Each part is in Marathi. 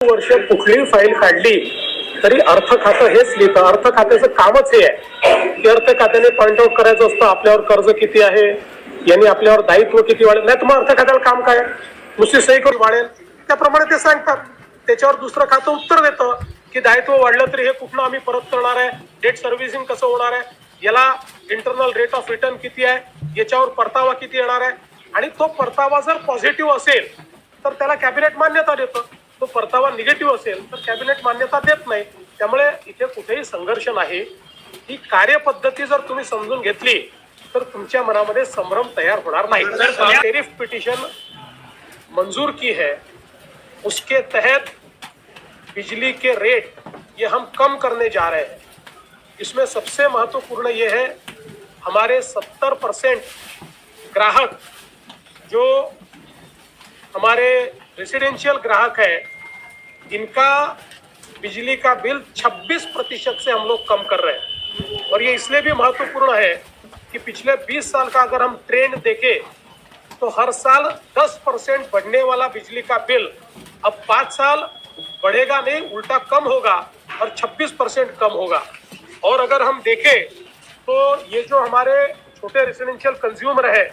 वर्ष कुठलीही फाईल काढली तरी अर्थ खातं हेच लिहितं. अर्थ खात्याचं कामच हे आहे. की अर्थ खात्याने पॉईंट आउट करायचं असतं आपल्यावर कर्ज किती आहे यांनी आपल्यावर दायित्व किती वाढेल नाही तर मग अर्थ खात्याला काम काय? नुसती सही करून वाढेल. त्याप्रमाणे ते सांगतात. त्याच्यावर दुसरं खातं उत्तर देतं की दायित्व वाढलं तरी हे कुठलं आम्ही परत करणार आहे? डेट सर्व्हिसिंग कसं होणार आहे? याला इंटरनल रेट ऑफ रिटर्न किती आहे? याच्यावर परतावा किती येणार आहे? आणि तो परतावा जर पॉझिटिव्ह असेल तर त्याला कॅबिनेट मान्यता देतं. तो परतावा निगेटिव्ह असेल तर कॅबिनेट मान्यता देत नाही. त्यामुळे इथे कुठेही संघर्ष नाही. ही कार्यपद्धती जर तुम्ही समजून घेतली तर तुमच्या मनामध्ये संभ्रम तयार होणार नाही. टेरिफ पिटिशन मंजूर की है उसके तहत बिजली के रेट ये हम कम करने जा रहे हैं. इसमें सबसे महत्वपूर्ण ये है हमारे सत्तर परसेंट ग्राहक जो हमारे रेसिडेंशियल ग्राहक है इनका बिजली का बिल 26 प्रतिशत से हम लोग कम कर रहे हैं। और ये इसलिए भी महत्वपूर्ण है कि पिछले 20 साल का अगर हम ट्रेंड देखें तो हर साल 10 परसेंट बढ़ने वाला बिजली का बिल अब पाँच साल बढ़ेगा नहीं, उल्टा कम होगा और 26 परसेंट कम होगा। और अगर हम देखें तो ये जो हमारे छोटे रेसिडेंशियल कंज्यूमर है,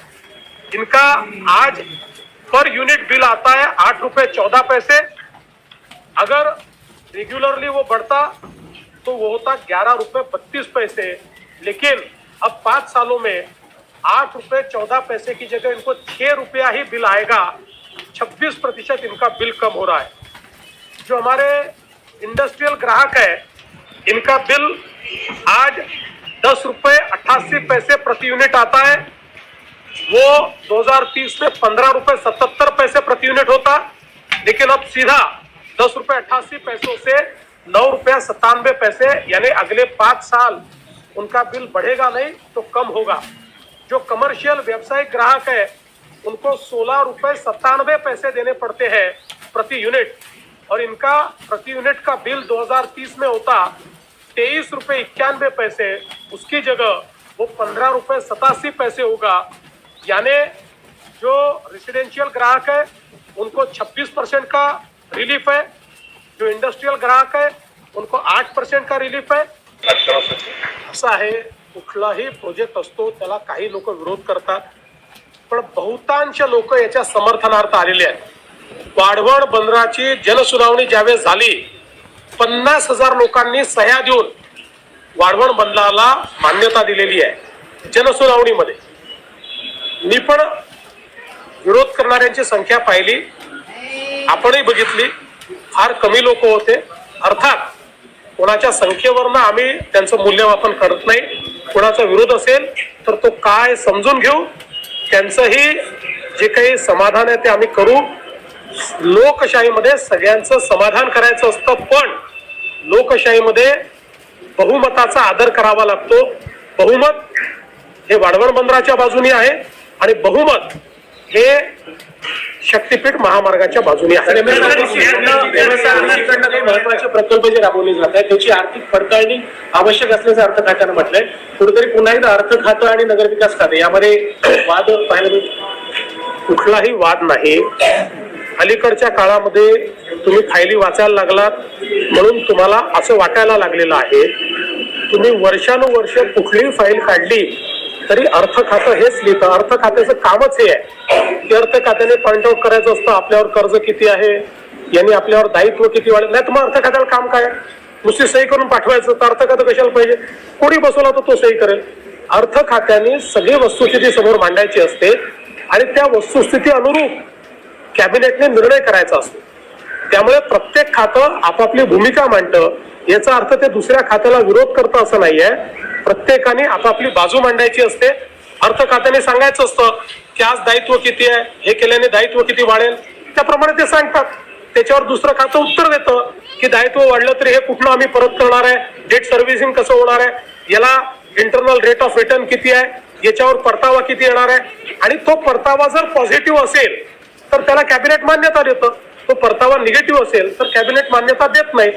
इनका आज पर यूनिट बिल आता है आठ रुपये चौदह पैसे अगर रेगुलरली वो बढ़ता तो वो होता ग्यारह रुपए बत्तीस पैसे। लेकिन अब पाँच सालों में आठ रुपए चौदह पैसे की जगह इनको छह रुपया ही बिल आएगा। छब्बीस प्रतिशत इनका बिल कम हो रहा है। जो हमारे इंडस्ट्रियल ग्राहक है, इनका बिल आज दस रुपए अट्ठासी पैसे प्रति यूनिट आता है। वो 2030 में पंद्रह रुपए सतहत्तर पैसे प्रति यूनिट होता। लेकिन अब सीधा दस रुपए अट्ठासी पैसों से नौ रुपया सत्तानवे पैसे, यानी अगले पाँच साल उनका बिल बढ़ेगा नहीं तो कम होगा। जो कमर्शियल व्यावसायिक ग्राहक है, उनको सोलह रुपए सत्तानवे पैसे देने पड़ते हैं प्रति यूनिट। और इनका प्रति यूनिट का बिल 2030 में होता तेईस रुपए इक्यानवे पैसे, उसकी जगह वो पंद्रह रुपए सतासी पैसे होगा। यानी जो रेसिडेंशियल ग्राहक है, उनको 26 परसेंट का रिलीफ है जो इंडस्ट्रियल ग्राहक है उनको आठ परसेंट का रिलीफ है। असं आहे कुठलाही प्रोजेक्ट असतो त्याला काही लोक विरोध करतात. पण बहुतांश लोक याच्या समर्थनार्थ आलेले आहेत. वाढवण बंदराची जनसुनावणी ज्यावेळेस झाली पन्नास हजार लोकांनी सह्या देऊन वाढवण बंदराला मान्यता दिलेली आहे जनसुनावणीमध्ये. मी पण विरोध करणाऱ्यांची संख्या पाहिली. आपणही बघितली. फार कमी लोक होते. अर्थात कोणाच्या संख्येवरनं आम्ही त्यांचं मूल्यमापन करत नाही. कोणाचा विरोध असेल तर तो काय समजून घेऊ? त्यांचंही जे काही समाधान आहे ते आम्ही करू. लोकशाहीमध्ये सगळ्यांचं समाधान करायचं असतं पण लोकशाहीमध्ये बहुमताचा आदर करावा लागतो. बहुमत हे वाढवण बंदराच्या बाजूनी आहे आणि बहुमत हे शक्तीपीठ महामार्गाच्या बाजूने महत्त्वाचे प्रकल्प जे राबवले जात आहेत त्याची आर्थिक पडताळणी आवश्यक असल्याचं अर्थ खात्यानं म्हटलंय. कुठेतरी पुन्हा एकदा अर्थ खातं आणि नगरविकास खाते यामध्ये वाद पाहायला मिळतो. कुठलाही वाद नाही. अलीकडच्या काळामध्ये तुम्ही फायली वाचायला लागलात म्हणून तुम्हाला असं वाटायला लागलेलं आहे. तुम्ही वर्षानुवर्ष कुठलीही फाईल काढली तरी अर्थ खातं हेच लिहितं. अर्थ खात्याचं कामच हे आहे. की अर्थ खात्याने पॉइंट आउट करायचं असतं आपल्यावर कर्ज किती आहे यांनी आपल्यावर दायित्व किती वाढलं नाही तर मग अर्थ खात्याला काम काय? नुसती सही करून पाठवायचं तर अर्थ खातं कशाला पाहिजे? कोणी बसवला तर तो सही करेल? अर्थ खात्याने सगळी वस्तुस्थिती समोर मांडायची असते आणि त्या वस्तुस्थिती अनुरूप कॅबिनेटने निर्णय करायचा असतो. त्यामुळे प्रत्येक खातं आपापली भूमिका मांडतं. याचा अर्थ ते दुसऱ्या खात्याला विरोध करतं असं नाहीये. प्रत्येकाने आपापली बाजू मांडायची असते. अर्थ खात्याने सांगायचं असतं की आज दायित्व किती आहे हे केल्याने दायित्व किती वाढेल? त्याप्रमाणे ते सांगतात. त्याच्यावर दुसरं खातं उत्तर देतं की दायित्व वाढलं तरी हे कुठलं आम्ही परत करणार आहे? डेट सर्व्हिसिंग कसं होणार आहे? याला इंटरनल रेट ऑफ रिटर्न किती आहे? याच्यावर परतावा किती येणार आहे? आणि तो परतावा जर पॉझिटिव्ह असेल तर त्याला कॅबिनेट मान्यता देतं. तो परतावा निगेटिव्ह असेल तर कॅबिनेट मान्यता देत नाही.